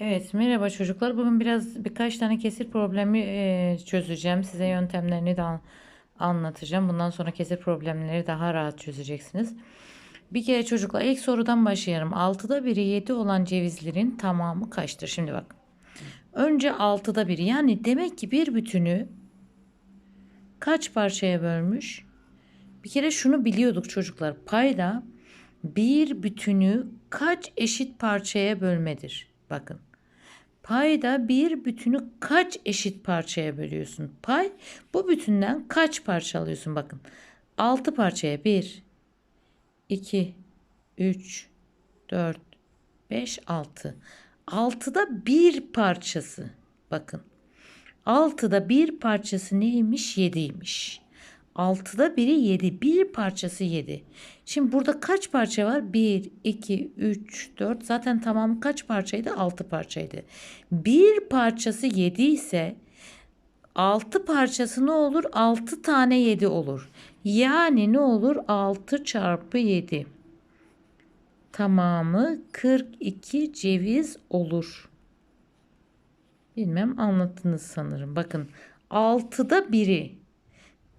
Evet, merhaba çocuklar. Bugün biraz birkaç tane kesir problemi e, çözeceğim. Size yöntemlerini de an- anlatacağım. Bundan sonra kesir problemleri daha rahat çözeceksiniz. Bir kere çocuklar ilk sorudan başlayalım. 6'da biri 7 olan cevizlerin tamamı kaçtır? Şimdi bak. Önce 6'da biri yani demek ki bir bütünü kaç parçaya bölmüş? Bir kere şunu biliyorduk çocuklar. Payda bir bütünü kaç eşit parçaya bölmedir? Bakın. Payda bir bütünü kaç eşit parçaya bölüyorsun? Pay bu bütünden kaç parça alıyorsun? Bakın. 6 parçaya 1, 2, 3, 4, 5, 6. 6'da bir parçası. Bakın. 6'da bir parçası neymiş? 7'ymiş. 6'da biri 7. Bir parçası 7. Şimdi burada kaç parça var? 1, 2, 3, 4. Zaten tamamı kaç parçaydı? 6 parçaydı. Bir parçası 7 ise 6 parçası ne olur? 6 tane 7 olur. Yani ne olur? 6 çarpı 7. Tamamı 42 ceviz olur. Bilmem anlattınız sanırım. Bakın 6'da biri.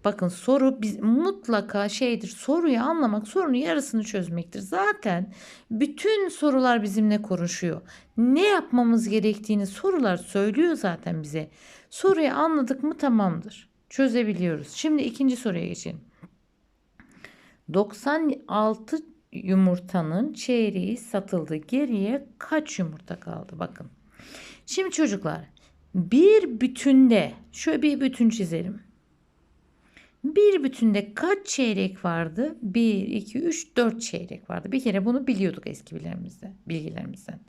Bakın soru biz mutlaka şeydir. Soruyu anlamak sorunun yarısını çözmektir. Zaten bütün sorular bizimle konuşuyor. Ne yapmamız gerektiğini sorular söylüyor zaten bize. Soruyu anladık mı tamamdır. Çözebiliyoruz. Şimdi ikinci soruya geçelim. 96 yumurtanın çeyreği satıldı. Geriye kaç yumurta kaldı? Bakın. Şimdi çocuklar bir bütünde şöyle bir bütün çizelim. Bir bütünde kaç çeyrek vardı? 1, 2, 3, 4 çeyrek vardı. Bir kere bunu biliyorduk eski bilgilerimizden. bilgilerimizden.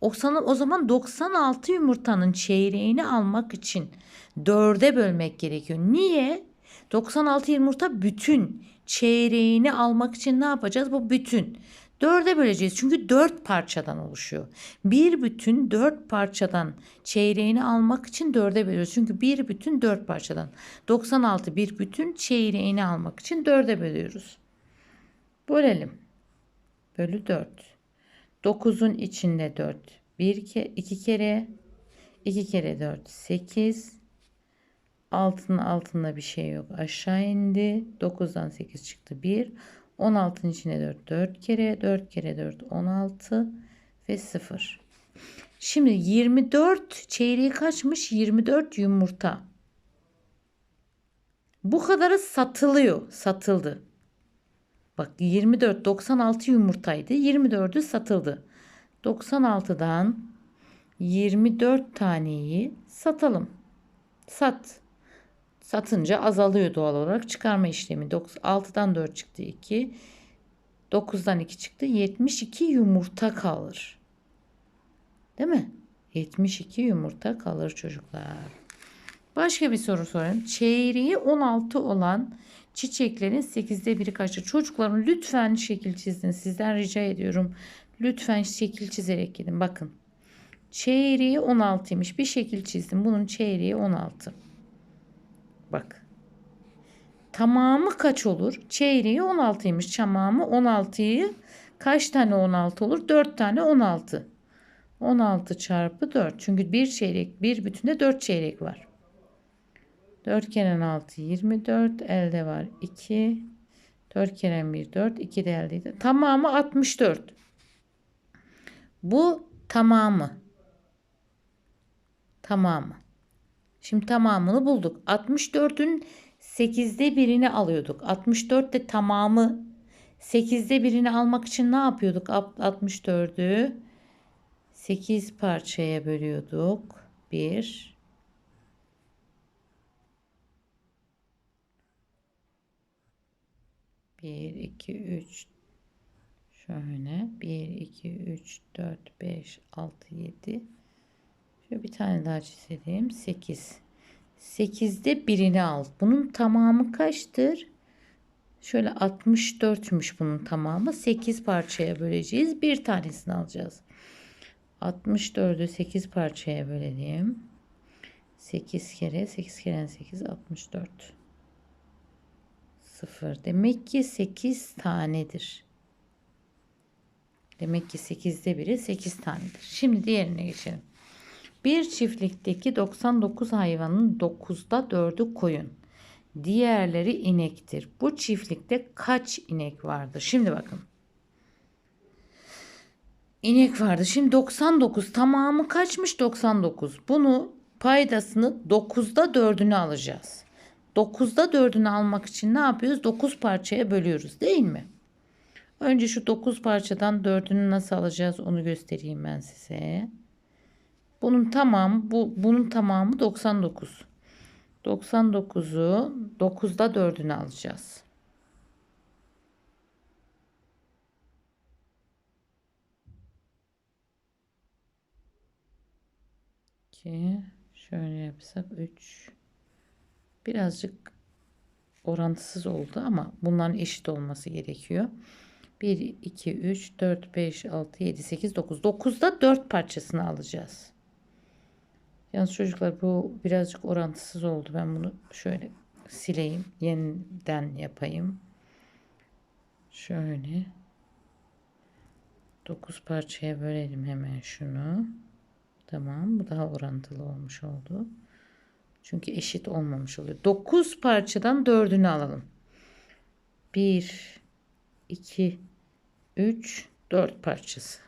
O, sana, o zaman 96 yumurtanın çeyreğini almak için 4'e bölmek gerekiyor. Niye? 96 yumurta bütün. Çeyreğini almak için ne yapacağız? Bu bütün. Dörde böleceğiz çünkü dört parçadan oluşuyor. Bir bütün dört parçadan çeyreğini almak için dörde bölüyoruz. Çünkü bir bütün dört parçadan. 96 bir bütün çeyreğini almak için dörde bölüyoruz. Bölelim. Bölü 4. 9'un içinde 4. 1 ke 2 kere 2 kere 4 8. Altının altında bir şey yok. Aşağı indi. 9'dan 8 çıktı 1. 16'ın içine 4. 4 kere 4 kere 4 16 ve 0. Şimdi 24 çeyreği kaçmış? 24 yumurta. Bu kadarı satılıyor. Satıldı. Bak 24 96 yumurtaydı. 24'ü satıldı. 96'dan 24 taneyi satalım. Sat. Satınca azalıyor doğal olarak. Çıkarma işlemi 6'dan 4 çıktı 2. 9'dan 2 çıktı. 72 yumurta kalır. Değil mi? 72 yumurta kalır çocuklar. Başka bir soru sorayım. Çeyreği 16 olan çiçeklerin 8'de biri kaçtır? Çocuklarım lütfen şekil çizin. Sizden rica ediyorum. Lütfen şekil çizerek gidin. Bakın. Çeyreği 16'ymış. Bir şekil çizdim. Bunun çeyreği 16. Bak. Tamamı kaç olur? Çeyreği 16'ymış. Tamamı 16'yı kaç tane 16 olur? 4 tane 16. 16 çarpı 4. Çünkü bir çeyrek bir bütünde 4 çeyrek var. 4 kere 6 24. Elde var 2. 4 kere 1 4. 2 de eldeydi. Tamamı 64. Bu tamamı. Tamamı. Şimdi tamamını bulduk. 64'ün 8'de birini alıyorduk. 64 de tamamı 8'de birini almak için ne yapıyorduk? 64'ü 8 parçaya bölüyorduk. 1 1 2 3 şöyle 1 2 3 4 5 6 7 Şöyle bir tane daha çizelim. 8. 8'de birini al. Bunun tamamı kaçtır? Şöyle 64'müş bunun tamamı. 8 parçaya böleceğiz. Bir tanesini alacağız. 64'ü 8 parçaya bölelim. 8 kere 8 kere 8 64. 0. Demek ki 8 tanedir. Demek ki 8'de biri 8 tanedir. Şimdi diğerine geçelim. Bir çiftlikteki 99 hayvanın 9'da 4'ü koyun. Diğerleri inektir. Bu çiftlikte kaç inek vardır? Şimdi bakın. İnek vardı. Şimdi 99 tamamı kaçmış? 99. Bunu paydasını 9'da 4'ünü alacağız. 9'da 4'ünü almak için ne yapıyoruz? 9 parçaya bölüyoruz değil mi? Önce şu 9 parçadan 4'ünü nasıl alacağız onu göstereyim ben size. Bunun tamamı bu bunun tamamı 99. 99'u 9'da 4'ünü alacağız. İki, şöyle yapsak 3 birazcık orantısız oldu ama bunların eşit olması gerekiyor. 1, 2, 3, 4, 5, 6, 7, 8, 9. 9'da 4 parçasını alacağız. Yalnız çocuklar bu birazcık orantısız oldu. Ben bunu şöyle sileyim. Yeniden yapayım. Şöyle. 9 parçaya bölelim hemen şunu. Tamam. Bu daha orantılı olmuş oldu. Çünkü eşit olmamış oluyor. 9 parçadan 4'ünü alalım. 1 2 3 4 parçası.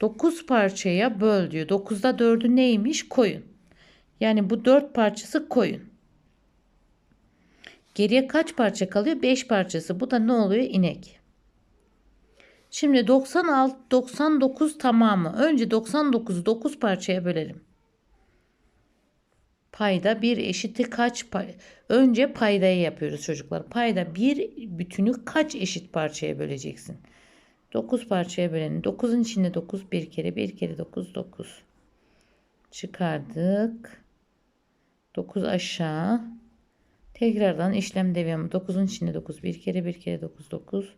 9 parçaya böl diyor. 9'da 4'ü neymiş? Koyun. Yani bu 4 parçası koyun. Geriye kaç parça kalıyor? 5 parçası. Bu da ne oluyor? İnek. Şimdi 96 99 tamamı. Önce 99'u 9 parçaya bölelim. Payda bir eşiti kaç pay? Önce paydayı yapıyoruz çocuklar. Payda bir bütünü kaç eşit parçaya böleceksin? 9 parçaya bölelim. 9'un içinde 9 bir kere bir kere 9 9. Çıkardık. 9 aşağı. Tekrardan işlem devamı. 9'un içinde 9 bir kere bir kere 9 9.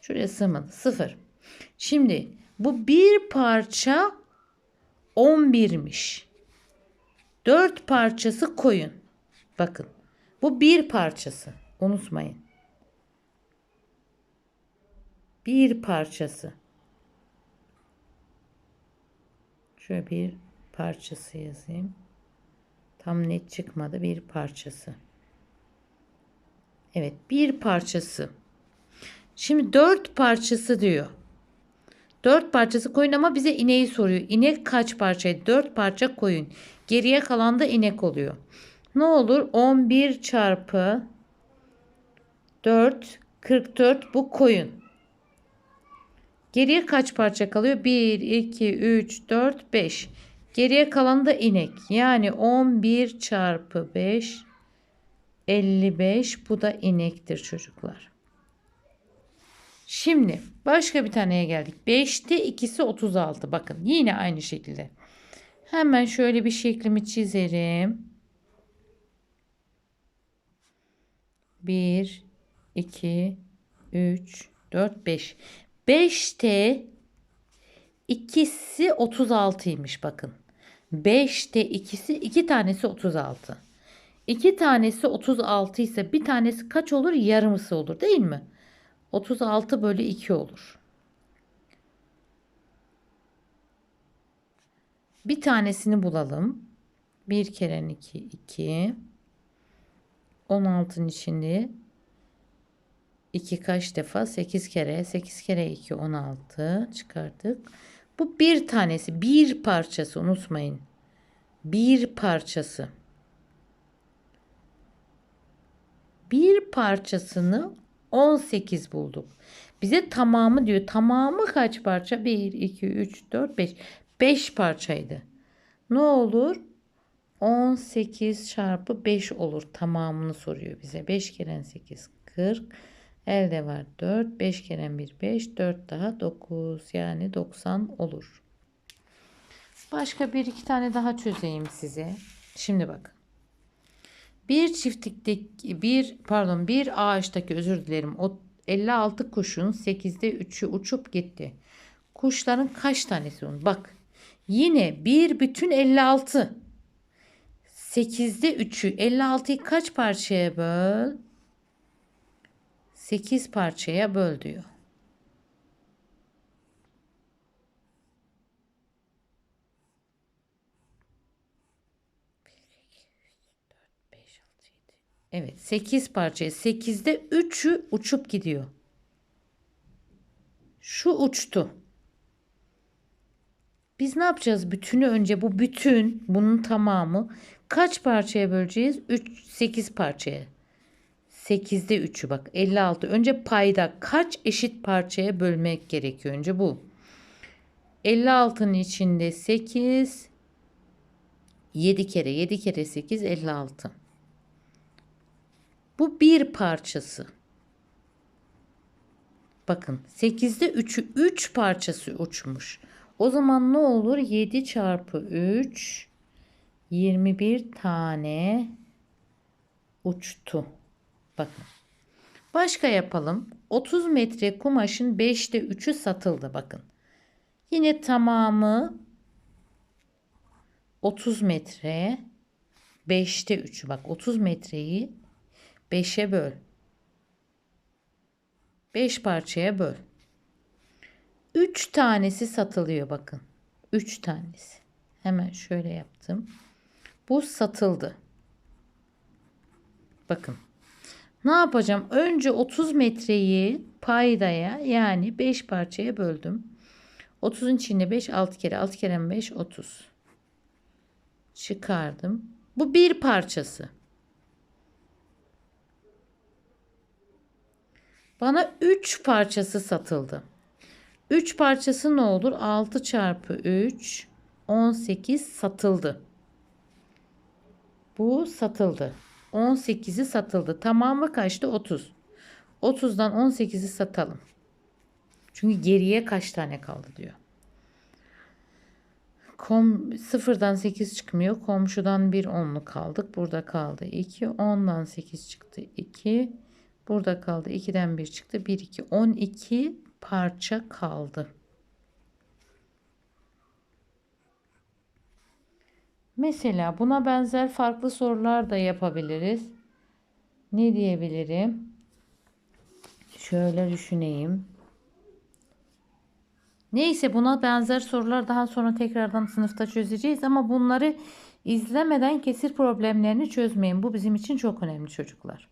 Şuraya sığmadı. 0. Şimdi bu bir parça 11'miş. 4 parçası koyun. Bakın. Bu bir parçası. Unutmayın. Bir parçası. Şöyle bir parçası yazayım. Tam net çıkmadı. Bir parçası. Evet. Bir parçası. Şimdi dört parçası diyor. Dört parçası koyun ama bize ineği soruyor. İnek kaç parçaydı? Dört parça koyun. Geriye kalan da inek oluyor. Ne olur? 11 çarpı 4 44 bu koyun. Geriye kaç parça kalıyor? 1, 2, 3, 4, 5. Geriye kalan da inek. Yani 11 çarpı 5 55. Bu da inektir çocuklar. Şimdi başka bir taneye geldik. 5'te ikisi 36. Bakın yine aynı şekilde. Hemen şöyle bir şeklimi çizerim. 1, 2, 3, 4, 5. 5'te ikisi 36'ymış bakın. 5'te ikisi iki tanesi 36. İki tanesi 36 ise bir tanesi kaç olur? Yarımısı olur değil mi? 36 bölü 2 olur. Bir tanesini bulalım. 1 kere 2 2. 16'ın içinde 2 kaç defa? 8 kere. 8 kere 2 16 çıkardık. Bu bir tanesi, bir parçası unutmayın. Bir parçası. Bir parçasını 18 bulduk. Bize tamamı diyor. Tamamı kaç parça? 1, 2, 3, 4, 5. 5 parçaydı. Ne olur? 18 çarpı 5 olur. Tamamını soruyor bize. 5 kere 8 40. Elde var 4. 5 kere 1 5. 4 daha 9. Yani 90 olur. Başka bir iki tane daha çözeyim size. Şimdi bakın. Bir çiftlikteki bir pardon bir ağaçtaki özür dilerim. O 56 kuşun 8'de 3'ü uçup gitti. Kuşların kaç tanesi onun? Bak. Yine bir bütün 56. 8'de 3'ü 56'yı kaç parçaya böl? 8 parçaya böl diyor. Evet 8 parçaya 8'de 3'ü uçup gidiyor. Şu uçtu. Biz ne yapacağız? Bütünü önce bu bütün bunun tamamı kaç parçaya böleceğiz? 3 8 parçaya. 8'de 3'ü bak 56. Önce payda kaç eşit parçaya bölmek gerekiyor? Önce bu. 56'nın içinde 8 7 kere 7 kere 8 56. Bu bir parçası. Bakın 8'de 3'ü 3 parçası uçmuş. O zaman ne olur? 7 çarpı 3 21 tane uçtu. Bakın. Başka yapalım. 30 metre kumaşın 5'te 3'ü satıldı bakın. Yine tamamı 30 metre 5'te 3'ü bak 30 metreyi 5'e böl. 5 parçaya böl. 3 tanesi satılıyor bakın. 3 tanesi. Hemen şöyle yaptım. Bu satıldı. Bakın. Ne yapacağım? Önce 30 metreyi paydaya yani 5 parçaya böldüm. 30'un içinde 5 6 kere 6 kere 5 30. Çıkardım. Bu bir parçası. Bana 3 parçası satıldı. 3 parçası ne olur? 6 çarpı 3 18 satıldı. Bu satıldı. 18'i satıldı. Tamamı kaçtı? 30. 30'dan 18'i satalım. Çünkü geriye kaç tane kaldı diyor. Kom sıfırdan 8 çıkmıyor. Komşudan bir onlu kaldık. Burada kaldı 2. 10'dan 8 çıktı 2. Burada kaldı 2'den 1 çıktı. 1 2 12 parça kaldı. Mesela buna benzer farklı sorular da yapabiliriz. Ne diyebilirim? Şöyle düşüneyim. Neyse buna benzer sorular daha sonra tekrardan sınıfta çözeceğiz ama bunları izlemeden kesir problemlerini çözmeyin. Bu bizim için çok önemli çocuklar.